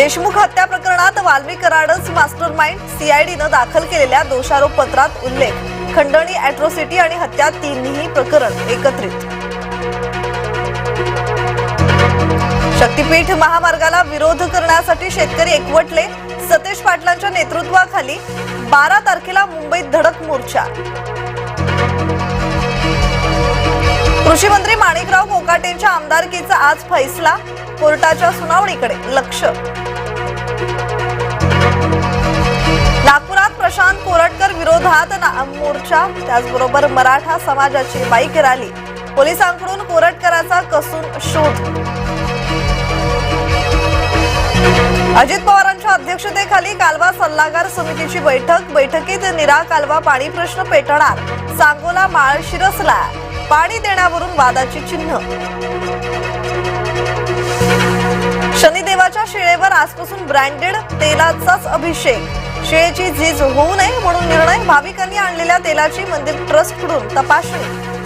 देशमुख हत्या प्रकरणात वाल्मी कराडच मास्टर माइंड सीआयडीनं दाखल केलेल्या दोषारोप पत्रात उल्लेख. खंडणी अॅट्रॉसिटी आणि हत्या तिन्ही प्रकरण एकत्रित. शक्तीपीठ महामार्गाला विरोध करण्यासाठी शेतकरी एकवटले सतेज पाटलांच्या नेतृत्वाखाली बारा तारखेला मुंबईत धडक मोर्चा. कृषी मंत्री माणिकराव कोकाटेंच्या आमदारकीचा आज फैसला कोर्टाच्या सुनावणीकडे लक्ष. विरोधात मोर्चा त्याचबरोबर मराठा समाजाची बाईक रॅली. पोलिसांकडून कोरटकराचा कसून शोध. अजित पवारांच्या अध्यक्षतेखाली कालवा सल्लागार समितीची बैठक. बैठकीत निरा कालवा पाणी प्रश्न पेटणार. सांगोला माळशिरसला पाणी देण्यावरून वादाची चिन्ह. शनिदेवाच्या शिळेवर आजपासून ब्रँडेड तेलाचाच अभिषेक. शेळेची झीज होऊ नये म्हणून निर्णय भाविकांनी आणलेल्या तेलाची मंदिर ट्रस्टकडून तपासणी.